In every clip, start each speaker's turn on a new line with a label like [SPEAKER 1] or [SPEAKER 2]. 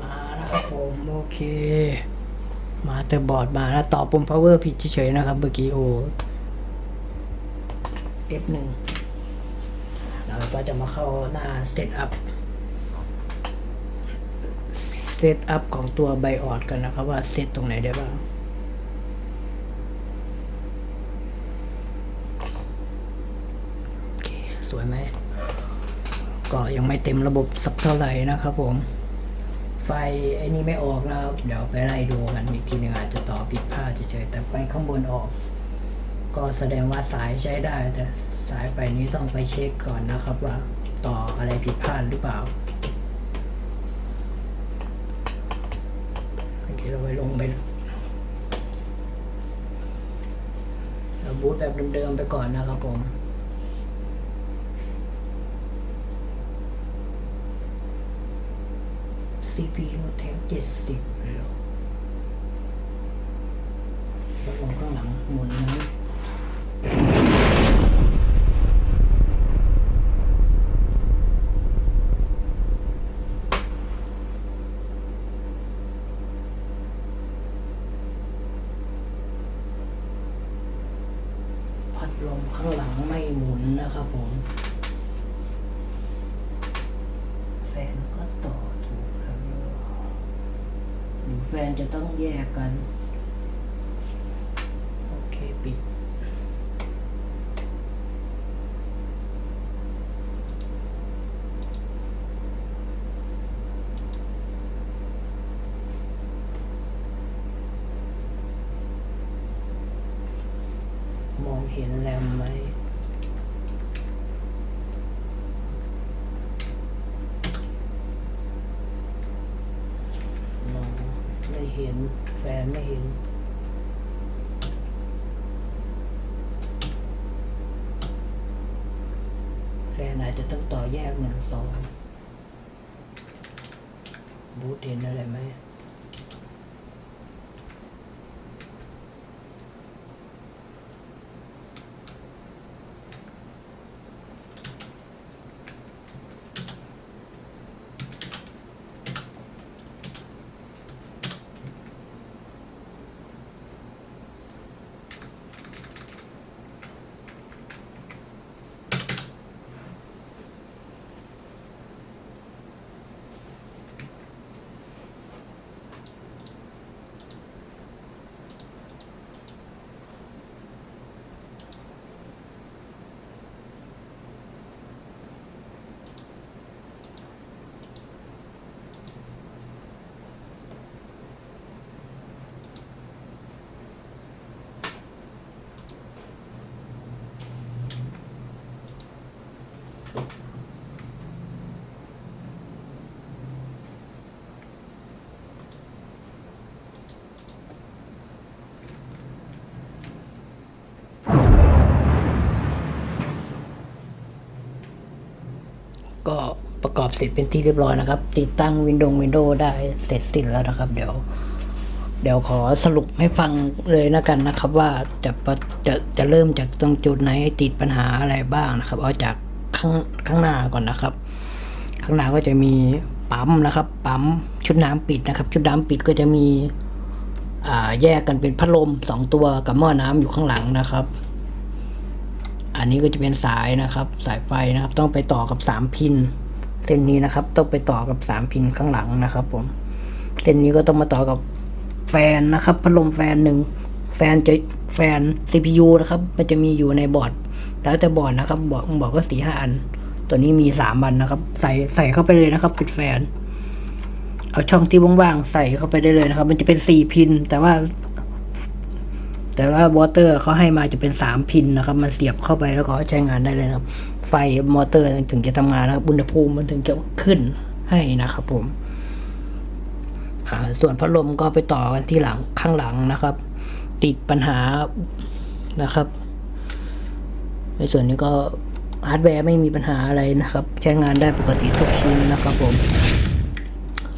[SPEAKER 1] มาแล้วครับผมโอเค มาเตอร์บอร์ดมาแล้วต่อปุ่ม power ผิดเฉยๆนะครับ เมื่อกี้โอ F1 เราก็จะมาเข้าหน้า setup setup ของตัวไบออดกันนะครับว่าเซตตรงไหนได้บ้างโอเคสวยไหมก็ยังไม่เต็มระบบสักเท่าไหร่นะครับผม ไฟไอ้นี่ไม่ออกแล้วเดี๋ยวไปไล่ดูกันอีกทีหนึงอาจจะต่อผิดพลาดเฉยๆแต่ไฟข้างบนออก ก็แสดงว่าสายใช้ได้ แต่สายไฟนี้ต้องไปเช็คก่อนนะครับว่าต่ออะไรผิดพลาดหรือเปล่าโอเคเราไปลงไปเราบูตแบบเดิมๆไปก่อนนะครับผม CPU แถมเจ็ดสิบเลยหรอแล้วลมข้างหลังหมุนนะพัดลมข้างหลังไม่หมุนนะครับผม แฟนก็ต่อถูกแล้วหรือ แฟนจะต้องแยกกัน โอเค ปิด มองเห็นแรมไหม มองไม่ เห็น แฟนไม่เห็น แฟนอาจจะต้องต่อแยกหนึ่งสองบูธเห็นอะไรไหมก็ประ กอบเสร็จเป็นที่เรียบร้อยนะครับ ติดตั้ง Windows Windows ได้เสร็จสิ้นแล้วนะครับ เดี๋ยว เดี๋ยวขอสรุปให้ฟังเลยนะกันนะครับ ว่าจะจะจะเริ่มจากตรงจุดไหนติดปัญหาอะไรบ้างนะครับ เอาจากข้างข้างหน้าก่อนนะครับ ข้างหน้าก็จะมีปั๊มนะครับ ปั๊มชุดน้ำปิดนะครับ ชุดน้ำปิดก็จะมีอ่าแยกกันเป็นพัดลมสองตัวกับหม้อน้ำอยู่ข้างหลังนะครับ อันนี้ก็จะเป็นสายนะครับ สายไฟนะครับ ต้องไปต่อกับสามพิน เส้นนี้นะครับ ต้องไปต่อกับสามพินข้างหลังนะครับ ผม เส้นนี้ก็ต้องมาต่อกับแฟนนะครับ พัดลมแฟนหนึ่งแฟนจะแฟน CPU นะครับ มันจะมีอยู่ในบอร์ด แล้วแต่บอร์ดนะครับบอร์ดบอกก็สี่ห้าอัน ตัวนี้มีสามอันนะครับ ใส่ใส่เข้าไปเลยนะครับปิดแฟน เอาช่องที่ว่างๆใส่เข้าไปได้เลยนะครับ มันจะเป็นสี่พิน แต่ว่า แต่ว่าวอเตอร์เขาให้มาจะเป็นสามพินนะครับ มันเสียบเข้าไปแล้วก็ใช้งานได้เลยนะครับ ไฟมอเตอร์ถึงจะทำงานนะครับอุณหภูมิมันถึงจะขึ้นให้นะครับผมส่วนพัดลมก็ไปต่อกันที่หลังข้างหลังนะครับ ติดปัญหานะครับ ในส่วนนี้ก็ฮาร์ดแวร์ไม่มีปัญหาอะไรนะครับ ใช้งานได้ปกติทุกชิ้นนะครับผม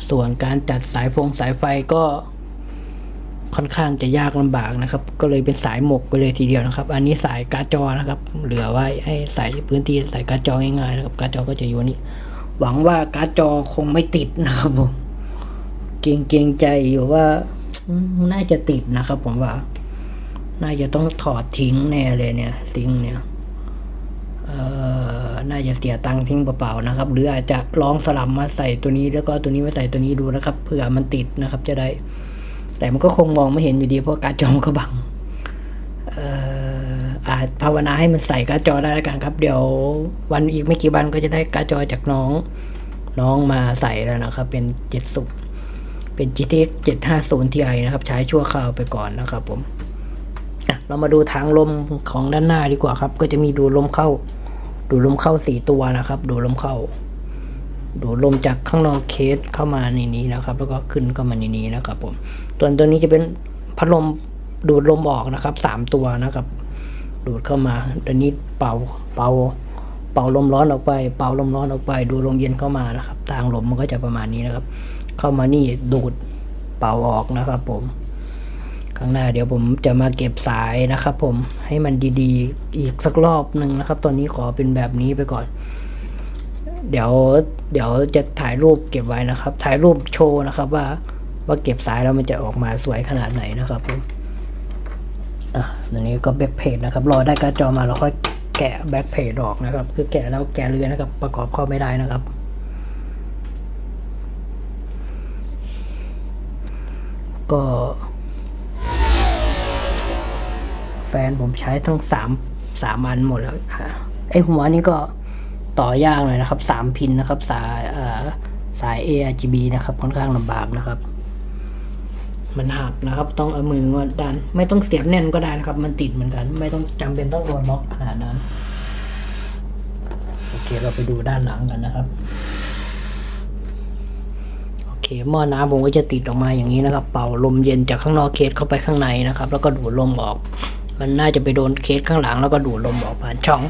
[SPEAKER 1] ส่วนการจัดสายฟงสายไฟก็ ค่อนข้างจะยากลำบากนะครับ ก็เลยเป็นสายหมกไปเลยทีเดียวนะครับ อันนี้สายกาจอนะครับ เหลือไว้ให้ใส่พื้นที่ใส่กาจอง่ายๆนะครับกาจอก็จะอยู่นี่หวังว่าการจอคงไม่ติดนะครับผมเกรงเกรงใจอยู่ว่าน่าจะติดนะครับ ผมว่า น่าจะต้องถอดทิ้งแน่เลยเนี่ยซิงเนี่ยเอ่อน่าจะเสียตังค์ทิ้งเปล่าๆนะครับ หรืออาจจะลองสลับมาใส่ตัวนี้แล้วก็ตัวนี้มาใส่ตัวนี้ดูนะครับเผื่อมันติดนะครับ จะได้ แต่มันก็คงมองไม่เห็นอยู่ดีเพราะการจอมันก็บังอาจภาวนาให้มันใส่การจอได้แล้วกันครับ เดี๋ยววันอีกไม่กี่วันก็จะได้การจอจากน้องน้องมาใส่แล้วนะครับ เป็นเจ็ดสุเป็น GTX 750 Ti นะครับ ใช้ชั่วคราวไปก่อนนะครับผมเรามาดูทางลมของด้านหน้าดีกว่าครับ ก็จะมีดูลมเข้า ดูลมเข้าสี่ตัวนะครับ ดูลมเข้า ดูลมจากข้างนอกเคสเข้ามาในนี้นะครับ แล้วก็ขึ้นเข้ามาในนี้นะครับผมตัวตัวนี้จะเป็นพัดลมดูดลมออกนะครับสามตัวนะครับ ดูดเข้ามาตัวนี้เป่าเป่าเป่าลมร้อนออกไป เป่าลมร้อนออกไป ดูลมเย็นเข้ามานะครับ ทางลมมันก็จะประมาณนี้นะครับ เข้ามานี่ดูดเป่าออกนะครับ ผมข้างหน้าเดี๋ยวผมจะมาเก็บสายนะครับ ผมให้มันดีๆ อีกสักรอบหนึ่งนะครับ ตอนนี้ขอเป็นแบบนี้ไปก่อน เดี๋ยวเดี๋ยวจะถ่ายรูปเก็บไว้นะครับ ถ่ายรูปโชว์นะครับ ว่าว่าเก็บสายแล้วมันจะออกมาสวยขนาดไหนนะครับผมอะอันนี้ก็แบ็คเพจนะครับรอได้การ์ดจอมาแล้วค่อยแกะแบ็คเพจออกนะครับ คือแกะแล้วแกะเรือนะครับ ประกอบเข้าไม่ได้นะครับก็ แฟนผมใช้ทั้งสามสามอันหมดแล้วอะไอหัวนี้ก็ ต่อยากหน่อยนะครับสามพินนะครับ สายเออสาย ARGB นะครับ ค่อนข้างลำบากนะครับ มันหักนะครับ ต้องเอามืองวดดัน ไม่ต้องเสียบแน่นก็ได้นะครับ มันติดเหมือนกัน ไม่ต้องจำเป็นต้องโดนล็อกขนาดนั้น โอเคเราไปดูด้านหลังกันนะครับโอเคหม้อน้ำผมก็จะติดออกมาอย่างนี้นะครับ เป่าลมเย็นจากข้างนอกเคสเข้าไปข้างในนะครับ แล้วก็ดูดลมออก มันน่าจะไปโดนเคสข้างหลัง แล้วก็ดูดลมออกผ่านช่อง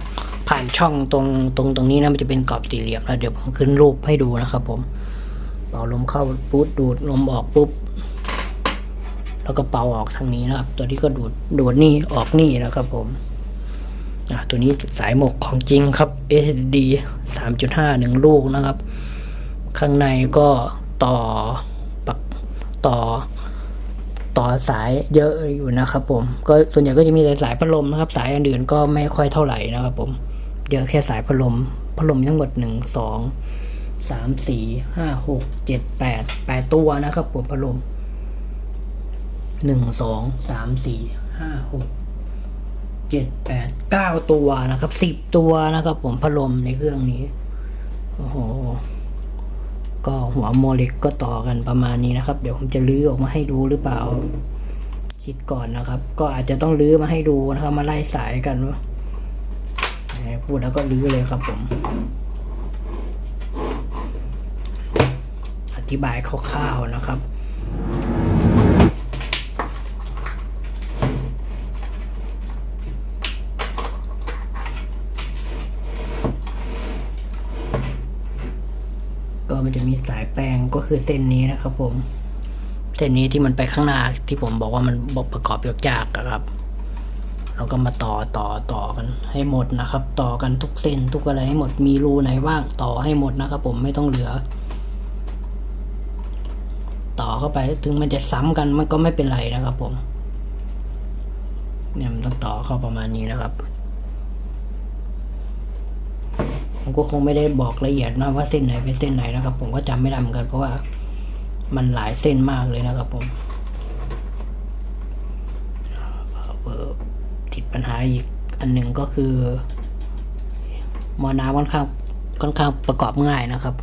[SPEAKER 1] ผ่านช่องตรงตรงตรงนี้นะมันจะเป็นกรอบสี่เหลี่ยมแล้วเดี๋ยวผมขึ้นรูปให้ดูนะครับผมเป่าลมเข้าปุ๊บดูดลมออกปุ๊บแล้วก็เป่าออกทางนี้นะครับ ตัวนี้ก็ดูดดูดนี่ออกนี่นะครับผมอะตัวนี้สายหมกของจริงครับ SD 3.5หนึ่งลูกนะครับ ข้างในก็ต่อปักต่อ ต่อสายเยอะอยู่นะครับผม ก็ส่วนใหญ่ก็จะมีแต่สายพัดลมนะครับ สายอื่นก็ไม่ค่อยเท่าไหร่นะครับผม เยอะแค่สายพัดลม พัดลมมีทั้งหมดหนึ่งสองสามสี่ห้าหกเจ็ดแปดแปดตัวนะครับผมพัดลมหนึ่งสองสามสี่ห้าหกเจ็ดแปดเก้าตัวนะครับสิบตัวนะครับ ผมพัดลมในเครื่องนี้โอ้โหก็หัวโมเล็กก็ต่อกันประมาณนี้นะครับ เดี๋ยวผมจะลื้อออกมาให้ดูหรือเปล่า คิดก่อนนะครับ ก็อาจจะต้องลื้อมาให้ดูนะครับ มาไล่สายกันว่า พูดแล้วก็ลื้อเลยครับผม อธิบายคร่าวๆนะครับก็มันจะมีสายแปลงก็คือเส้นนี้นะครับผม เส้นนี้ที่มันไปข้างหน้าที่ผมบอกว่ามันประกอบยากๆอะครับ เราก็มาต่อต่อต่อกันให้หมดนะครับ ต่อกันทุกเส้นทุกอะไรให้หมดมีรูไหนว่างต่อให้หมดนะครับ ผมไม่ต้องเหลือ ต่อเข้าไปถึงมันจะซ้ำกันมันก็ไม่เป็นไรนะครับ ผม เนี่ยมันต้องต่อเข้าประมาณนี้นะครับผมก็คงไม่ได้บอกละเอียดนะว่าเส้นไหนเป็นเส้นไหนนะครับ ผมก็จำไม่ได้เหมือนกันเพราะว่ามันหลายเส้นมากเลยนะครับผมเอ่อติด ปัญหาอีกอันหนึ่งก็คือมอน้ำค่อนข้างค่อนข้างประกอบง่ายนะครับ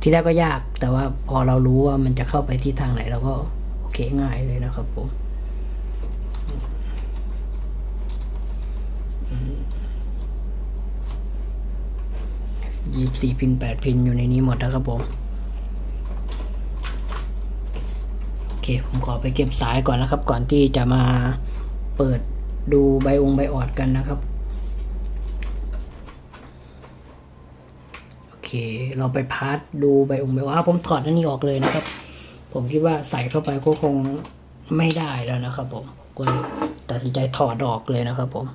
[SPEAKER 1] ที่แรกก็ยากแต่ว่าพอเรารู้ว่ามันจะเข้าไปที่ทางไหนเราก็โอเคง่ายเลยนะครับผมยี่สี่พินแปดพินอยู่ในนี้หมดนะครับผมโอเคผมขอไปเก็บสายก่อนนะครับ ก่อนที่จะมาเปิด ดูใบองค์ใบออดกันนะครับ โอเค เราไปพาร์ทดูใบองค์ใบออดผมถอดอันนี้ออกเลยนะครับ ผมคิดว่าใส่เข้าไปก็คงไม่ได้แล้วนะครับ ผมก็เลยตัดสินใจถอดออกเลยนะครับ ผม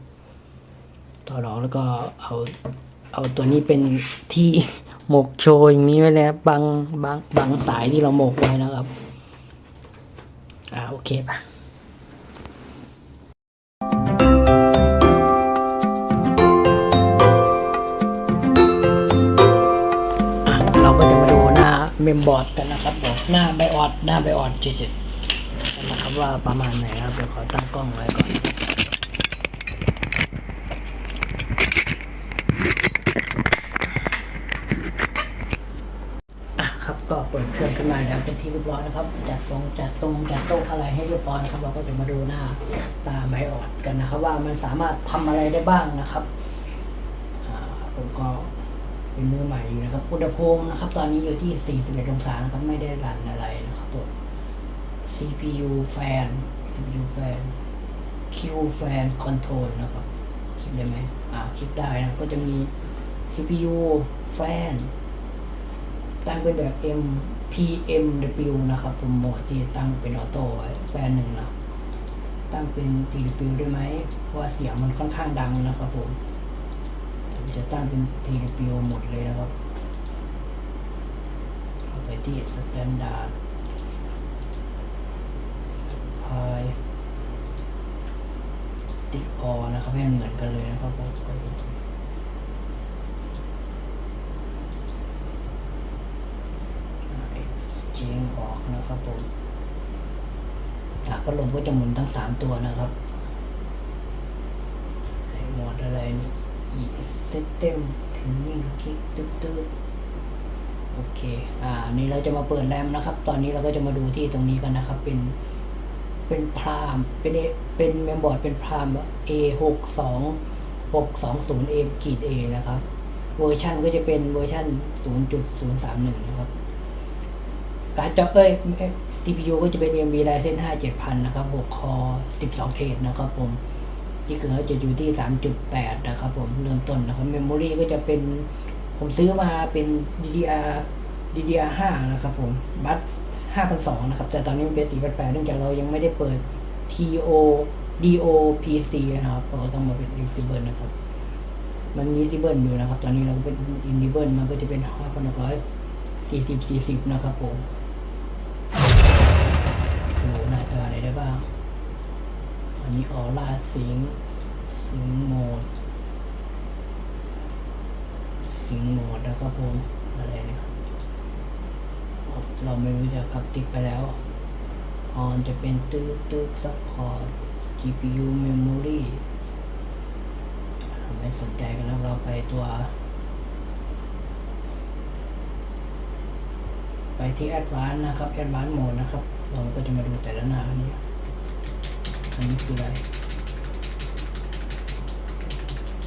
[SPEAKER 1] ถอดออกแล้วก็เอาเอาตัวนี้เป็นที่หมกโชว์อย่างนี้ไว้เลยครับางบางบางสายที่เราหมกไว้นะครับ อ่าโอเคปะ่ะ มมบอร์ดกันนะครับผมหน้าไบออดหน้าไบออดเฉยๆนะครับว่าประมาณไหนครับเดี๋ยวขอตั้งกล้องไว้ก่อนอะครับก็เปิดเครื่องขึ้นมาแล้วเป็นที่เรียบร้อยนะครับจัดทรงจัดตรงจัดโต๊ะอะไรให้เรียบร้อยนะครับเราก็จะมาดูหน้าตาไบออดกันนะครับ ว่ามันสามารถทำอะไรได้บ้างนะครับอ่าผมก็ เป็นมือใหม่อยู่นะครับ อุณหภูมินะครับ ตอนนี้อยู่ที่ 41 องศานะครับ ไม่ได้รันอะไรนะครับผม CPU แฟน CPU แฟน Q แฟนคอนโทรลนะครับ คลิกได้ไหมอ่าคลิกได้นะ ก็จะมี CPU แฟนตั้งเป็นแบบ M PMW นะครับผมโหมดที่ตั้งเป็นออโต้ไว้แฟนหนึ่งนะตั้งเป็น TW ได้ไหมเพราะว่าเสียงมันค่อนข้างดังนะครับผม จะตั้งเป็น TW หมดเลยนะครับเข้าไปที่ Standard พายติ๊กออนะครับให้มันเหมือนกันเลยนะครับผมเจงออกนะครับผมอะพัดลมก็จะหมุนทั้งสามตัวนะครับไอ้หมดอะไรนี่ เซตเต็มถึงหนิ่งคลิกตึ๊ดตึ๊ดโอเค อ่า นี่เราจะมาเปิดแรมนะครับ ตอนนี้เราก็จะมาดูที่ตรงนี้กันนะครับ เป็น เป็นพราม เป็น A- เป็นเมมบอร์ด เป็นพราม A หกสองหกสองศูนย์ A ขีด A นะครับ เวอร์ชันก็จะเป็นเวอร์ชันศูนย์จุดศูนย์สามหนึ่งนะครับ การจอเอ้ยเอ้ย CPU ก็จะเป็น AMD Ryzen 5 7000 นะครับ 6 คอ 12 เทรดนะครับผม ที่เกิดจะอยู่ที่ 3.8 นะครับผมเริ่มต้นนะครับ Memory ก็จะเป็นผมซื้อมาเป็น DDR DDR5 นะครับผมบัส5,200นะครับ แต่ตอนนี้มันเป็น4,800เนื่องจากเรายังไม่ได้เปิด TO DOPC นะครับเราก็ต้องมาเป็น Invisible นะครับ มันมี Invisible อยู่นะครับ ตอนนี้เราเป็น Invisible มันก็จะเป็น5,640 40 นะครับผมดูหน้าตาอะไรได้บ้าง อันนี้ออร่าสิงสิงโหมด สิงโหมดนะครับผมอะไรเนี่ยเราไม่รู้จักครับติ๊กไปแล้วออนจะเป็นตื้อตื้อซัพพอร์ต GPU memory ไม่สนใจกันแล้วเราไปตัว ไปที่ Advanced นะครับ Advanced Mode นะครับ เราก็จะมาดูแต่ละหน้านี้ อันนี้คืออะไร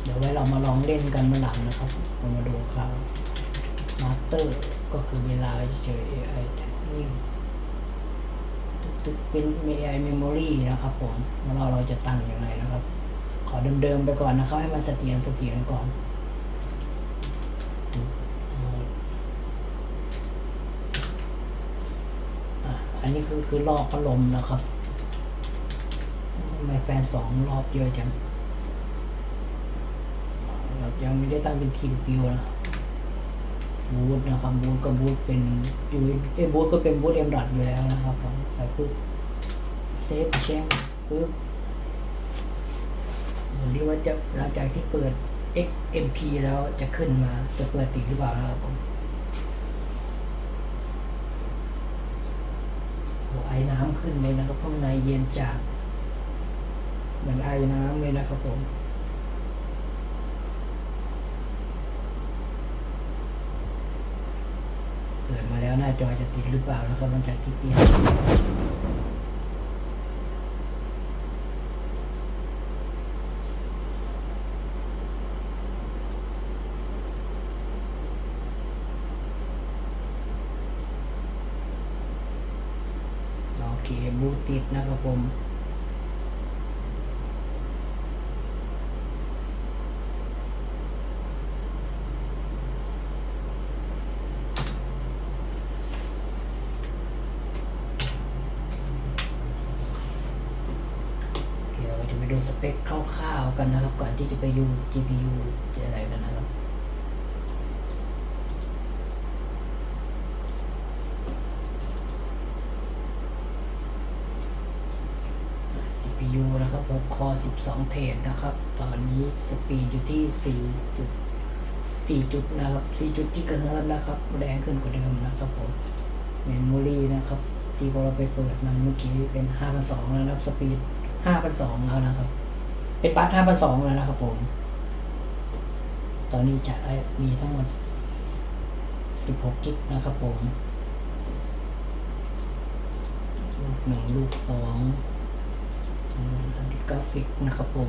[SPEAKER 1] เดี๋ยวไว้เรามาลองเล่นกันเมื่อหลังนะครับเรามาดูครับ Master ก็คือเวลาเฉย AI Timing ตึกเป็น AI Memory นะครับผมแล้วเราเราจะตั้งยังไงนะครับ ขอเดิมๆไปก่อนนะครับ ให้มันเสถียรเสถียรก่อนอันนี้คือคือรอบพัดลมนะครับ แฟนสองรอบเยอะจังเรายังไม่ได้ตั้งเป็นทีมพิวนะบูธนะครับบูธก็บูธเป็นยูเอบูธก็เป็นบูธเอ็มดอทอยู่แล้วนะครับผมไปปึ๊บเซฟเช็คปึ๊บดูดิว่าจะหลังจากที่เปิด XMP แล้วจะขึ้นมาจะเปิดติดหรือเปล่านะครับผมไอ้น้ำขึ้นเลยนะครับข้างในเย็นจัด เหมือนไอ้น้ำเลยนะครับผมเปิดมาแล้วหน้าจอจะติดหรือเปล่านะครับหลังจากที่เปลี่ยนโอเคบูติดนะครับผม สเปคคร่าวๆกันนะครับ ก่อนที่จะไปยู GPU อะไรกันนะครับ CPU นะครับ6คอ12 เทนนะครับ ตอนนี้สปีดอยู่ที่ 4 จุด 4 จุดนะครับ 4 จุดที่กระเทิบนะครับ แรงขึ้นกว่าเดิมนะครับผม เมมโมรีนะครับ ที่พอเราไปเปิดมันเมื่อกี้เป็น 5,200 นะครับ สปีด ห้าพันสองแล้วนะครับ เป็นบัสองแล้วนะครับผม ตอนนี้จะมีทั้งหมดสิบหกกิกนะครับผม ลูกหนึ่งลูกสองอันนี้กราฟิกนะครับผม